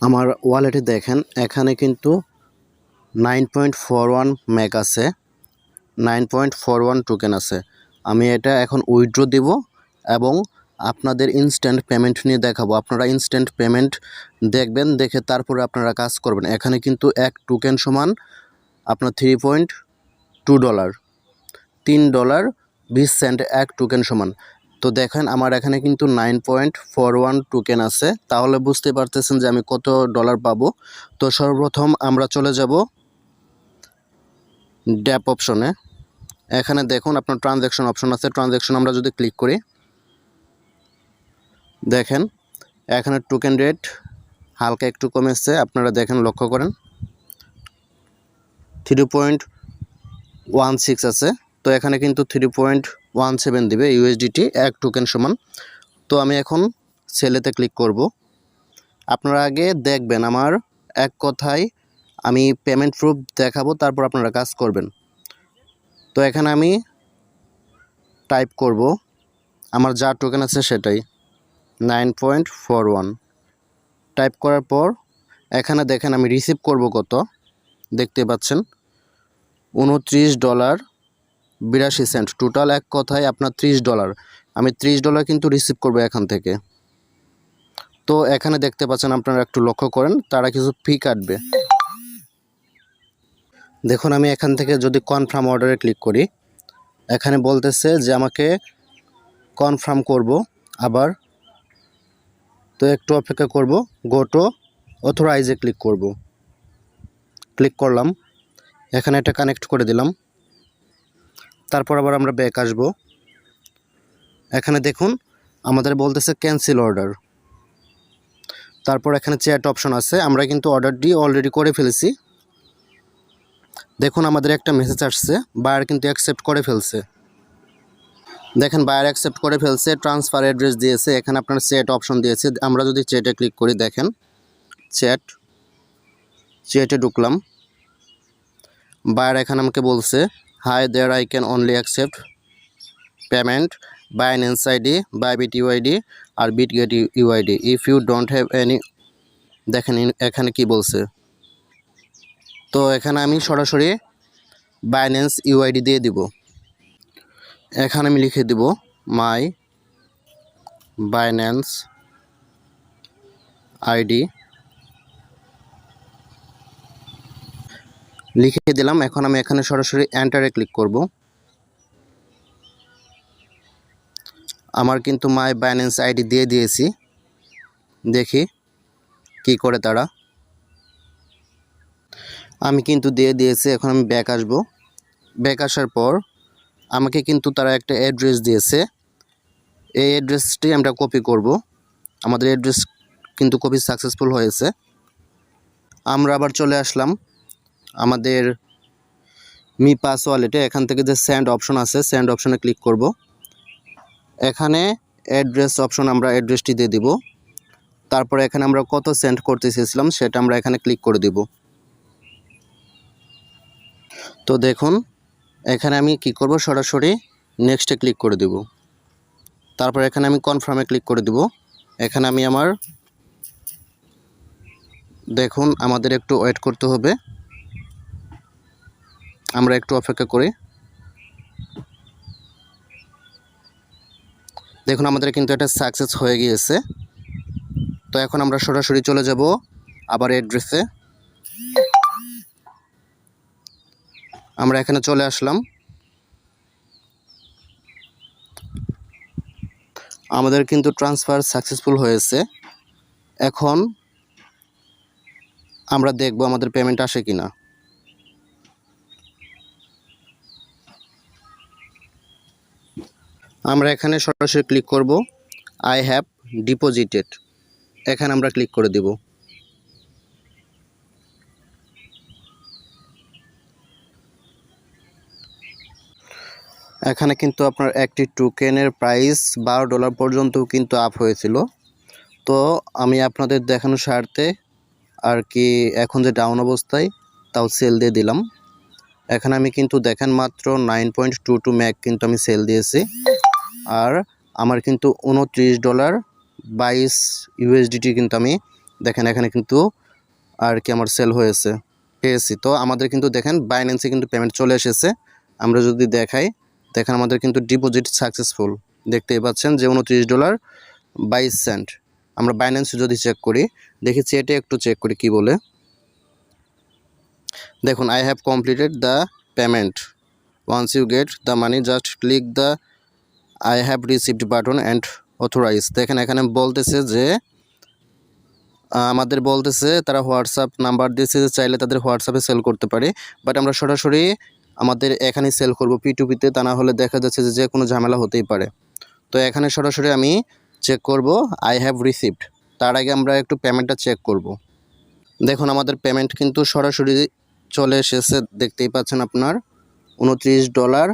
আমার ওয়ালেটে দেখেন, এখানে কিন্তু nine point four one Mac আছে, nine point four one token আছে। আমি এটা এখন উইথড্র দিব এবং আপনাদের ইনস্ট্যান্ট পেমেন্ট নিয়ে দেখাবো। আপনারা ইনস্ট্যান্ট পেমেন্ট দেখবেন, দেখে তারপরে আপনারা কাজ করবেন। এখানে কিন্তু এক টোকেন সমান আপনার থ্রি পয়েন্ট টু ডলার তিন ডলার বিশ সেন্ট এক টোকেন সমান। তো দেখেন আমার এখানে কিন্তু nine point four one token আছে। তাহলে বুঝতে পারতেছেন যে আমি কত ডলার পাবো। তো সর্বপ্রথম আমরা চলে যাব ড্যাপ অপশনে এখানে দেখুন আপনার ট্রানজ্যাকশন অপশন আছে। ট্রানজ্যাকশন আমরা যদি ক্লিক করি, দেখেন এখানে টোকেন রেট হালকা একটু কমেছে। আপনারা দেখেন লক্ষ্য করেন থ্রি পয়েন্ট ওয়ান সিক্স আছে। তো এখানে কিন্তু থ্রি পয়েন্ট ওয়ান সেভেন দেবে ইউএসডিটি এক টোকেন সমান। তো আমি এখন সেলেতে ক্লিক করব। আপনারা আগে দেখবেন আমার এক কথায় আমি পেমেন্ট প্রুফ দেখাবো, তারপর আপনারা কাজ করবেন। তো এখানে আমি টাইপ করব। আমার যা টোকেন আছে সেটাই। Nine point four one type করার পর এখানে দেখেন আমি রিসিভ করব কত। দেখতে পাচ্ছেন? উনত্রিশ ডলার বিরাশি সেন্ট। টোটাল এক কথায় আপনার ত্রিশ ডলার। আমি ত্রিশ ডলার কিন্তু রিসিভ করব এখান থেকে। তো এখানে দেখতে পাচ্ছেন আপনারা একটু লক্ষ্য করেন, তারা কিছু ফি কাটবে। দেখুন, আমি এখান থেকে যদি কনফার্ম অর্ডারে ক্লিক করি, এখানে বলতেছে যে আমাকে কনফার্ম করব, আবার তো একটু অপেক্ষা করব গোটো অথরাইজে ক্লিক করব। ক্লিক করলাম। এখানে এটা কানেক্ট করে দিলাম। তারপর আবার আমরা ব্যাক আসব। এখানে দেখুন, আমাদের বলতেছে ক্যান্সেল অর্ডার তারপর এখানে চ্যাট অপশন আছে, আমরা কিন্তু অর্ডারটি অলরেডি করে ফেলেছি। দেখুন, আমাদের একটা মেসেজ আসছে বায়ার কিন্তু অ্যাকসেপ্ট করে ফেলছে। দেখেন বায়ার অ্যাকসেপ্ট করে ফেলছে ট্রান্সফার অ্যাড্রেস দিয়েছে, এখানে আপনার চ্যাট অপশন দিয়েছে। আমরা যদি চ্যাটে ক্লিক করি, দেখেন চ্যাট চ্যাটে ঢুকলাম। বায়ার এখানে আমাকে বলছে hi there I can only accept payment Binance ID Bybit UID R Bitget UID if you don't have any দেখেন এখানে কি বলছে? তো এখানে আমি সরাসরি বাইন্যান্স ইউআইডি দিয়ে দিব। এখানে আমি লিখে দিব মাই বাইন্যান্স আইডি লিখে দিলাম। এখন আমি এখানে সরাসরি এন্টারে ক্লিক করব। আমার কিন্তু মাই বাইন্যান্স আইডি দিয়ে দিয়েছি। দেখি কি করে তারা। আমি কিন্তু দিয়ে দিয়েছি, এখন আমি ব্যাক আসব। ব্যাক আসার পর আমাকে কিন্তু তারা একটা অ্যাড্রেস দিয়েছে। এই অ্যাড্রেসটি আমরা কপি করব। আমাদের অ্যাড্রেস কিন্তু কপি সাকসেসফুল হয়েছে। আমরা আবার চলে আসলাম। আমাদের মি পাস ওয়ালেটে এখান থেকে যে স্যান্ড অপশন আছে স্যান্ড অপশনে ক্লিক করব। এখানে অ্যাড্রেস অপশন আমরা অ্যাড্রেসটি দিয়ে দিব। তারপরে এখানে আমরা কত সেন্ড করতে চেয়েছিলাম সেটা আমরা এখানে ক্লিক করে দিব। তো দেখুন, এখানে আমি কি করব? সরাসরি নেক্সটে ক্লিক করে দিব। তারপর এখানে আমি কনফার্মে ক্লিক করে দিব। এখানে আমি আমার, দেখুন, আমাদের একটু ওয়েট করতে হবে। আমরা একটু অপেক্ষা করি। দেখুন, আমাদের কিন্তু এটা সাকসেস হয়ে গিয়েছে। তো এখন আমরা সরাসরি চলে যাব আবার অ্যাড্রেসে আমরা এখানে চলে আসলাম। আমাদের কিন্তু ট্রান্সফার সাকসেসফুল হয়েছে। এখন আমরা দেখব আমাদের পেমেন্ট আসে কিনা। আমরা এখানে সরাসরি ক্লিক করব আই হ্যাভ ডিপোজিটেড এখানে আমরা ক্লিক করে দেব। এখানে কিন্তু আপনার একটি টোকেনের প্রাইস বারো ডলার পর্যন্ত কিন্তু আপ হয়েছিল। তো আমি আপনাদের দেখানোর স্বার্থে আর কি এখন যে ডাউন অবস্থায়, তাও সেল দিয়ে দিলাম। এখানে আমি কিন্তু দেখেন মাত্র নাইন পয়েন্ট টু টু ম্যাক কিন্তু আমি সেল দিয়েছি। আর আমার কিন্তু উনত্রিশ ডলার বাইশ ইউএসডিটি কিন্তু আমি দেখেন, এখানে কিন্তু আর কি আমার সেল হয়েছে, পেয়েছি। তো আমাদের কিন্তু দেখেন বাইন্যান্সে কিন্তু পেমেন্ট চলে এসেছে। আমরা যদি দেখাই, দেখেন আমাদের কিন্তু ডিপোজিট সাকসেসফুল দেখতেই পাচ্ছেন যে উনত্রিশ ডলার বাইশ সেন্ট আমরা বাইন্যান্সে যদি চেক করি, দেখি চেটে একটু চেক করি কি বলে। দেখুন I have completed the payment once you get the money just click the I have received button and authorize দেখেন, এখানে বলতেছে যে আমাদের বলতেছে তারা হোয়াটসঅ্যাপ নাম্বার দিয়েছে যে চাইলে তাদের হোয়াটসঅ্যাপে সেল করতে পারে। বাট আমরা সরাসরি আমাদের এখানেই সেল করব পি টু পিতে তা না হলে দেখা যাচ্ছে যে যে কোনো ঝামেলা হতেই পারে। তো এখানে সরাসরি আমি চেক করব আই হ্যাভ রিসিভড তার আগে আমরা একটু পেমেন্টটা চেক করব। দেখুন, আমাদের পেমেন্ট কিন্তু সরাসরি চলে এসেছে, দেখতেই পাচ্ছেন আপনার। উনত্রিশ ডলার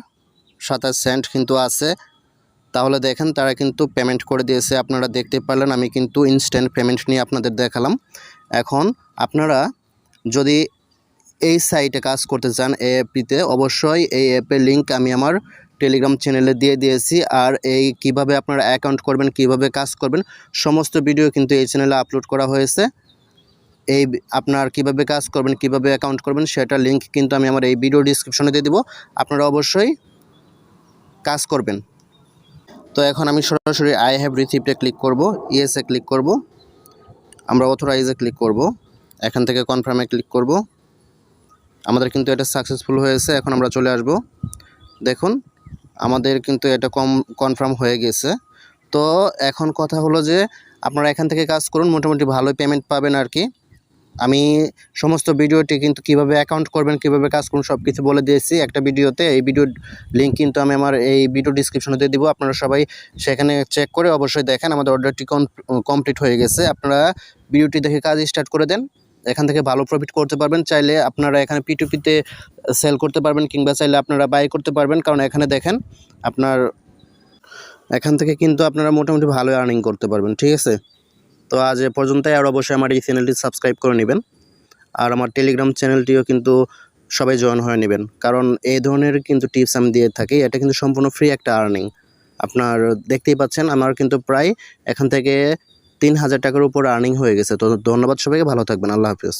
সাতাশ সেন্ট কিন্তু আছে। তাহলে দেখেন তারা কিন্তু পেমেন্ট করে দিয়েছে। আপনারা দেখতে পারলেন, আমি কিন্তু ইনস্ট্যান্ট পেমেন্ট নিয়ে আপনাদের দেখালাম। এখন আপনারা যদি এই সাইটে কাজ করতে চান এই অ্যাপটিতে অবশ্যই এই অ্যাপের লিঙ্ক আমি আমার টেলিগ্রাম চ্যানেলে দিয়ে দিয়েছি। আর এই কীভাবে আপনারা অ্যাকাউন্ট করবেন, কীভাবে কাজ করবেন, সমস্ত ভিডিও কিন্তু এই চ্যানেলে আপলোড করা হয়েছে। এই আপনার কীভাবে কাজ করবেন, কীভাবে অ্যাকাউন্ট করবেন সেটার লিঙ্ক কিন্তু আমি আমার এই ভিডিও ডিসক্রিপশনে দিয়ে দিব। আপনারা অবশ্যই কাজ করবেন। তো এখন আমি সরাসরি আই হ্যাভ রিসিপ্টে ক্লিক করব ইয়েসে ক্লিক করব, আমরা অথরাইজে ক্লিক করব, এখান থেকে কনফার্মে ক্লিক করব। আমাদের কিন্তু এটা সাকসেসফুল হয়েছে, এখন আমরা চলে আসব। দেখুন, আমাদের কিন্তু এটা কম কনফার্ম হয়ে গেছে। তো এখন কথা হলো যে আপনারা এখান থেকে কাজ করুন, মোটামুটি ভালোই পেমেন্ট পাবেন আর কি। আমি সমস্ত ভিডিওটি কিন্তু কীভাবে অ্যাকাউন্ট করবেন, কীভাবে কাজ করুন সব কিছু বলে দিয়েছি। একটা ভিডিওতে এই ভিডিওর লিঙ্ক কিন্তু আমি আমার এই ভিডিও ডিসক্রিপশনে দিয়ে দিব। আপনারা সবাই সেখানে চেক করে অবশ্যই দেখেন, আমাদের অর্ডারটি কমপ্লিট হয়ে গেছে। আপনারা ভিডিওটি দেখে কাজ স্টার্ট করে দেন। এখান থেকে ভালো প্রফিট করতে পারবেন। চাইলে আপনারা এখানে পিটুপিতে সেল করতে পারবেন, কিংবা চাইলে আপনারা বাই করতে পারবেন। কারণ এখানে দেখেন, আপনার এখান থেকে কিন্তু আপনারা মোটামুটি ভালো আর্নিং করতে পারবেন। ঠিক আছে? তো আজ এ পর্যন্তই। আর অবশ্যই আমার এই চ্যানেলটি সাবস্ক্রাইব করে নেবেন। আর আমার টেলিগ্রাম চ্যানেলটিও কিন্তু সবাই জয়েন হয়ে নেবেন। কারণ এই ধরনের কিন্তু টিপস আমি দিয়ে থাকি। এটা কিন্তু সম্পূর্ণ ফ্রি একটা আর্নিং। আপনার দেখতেই পাচ্ছেন, আমার কিন্তু প্রায় এখান থেকে তিন হাজার টাকার উপর আর্নিং হয়ে গেছে। তো ধন্যবাদ সবাইকে। ভালো থাকবেন। আল্লাহ হাফিজ।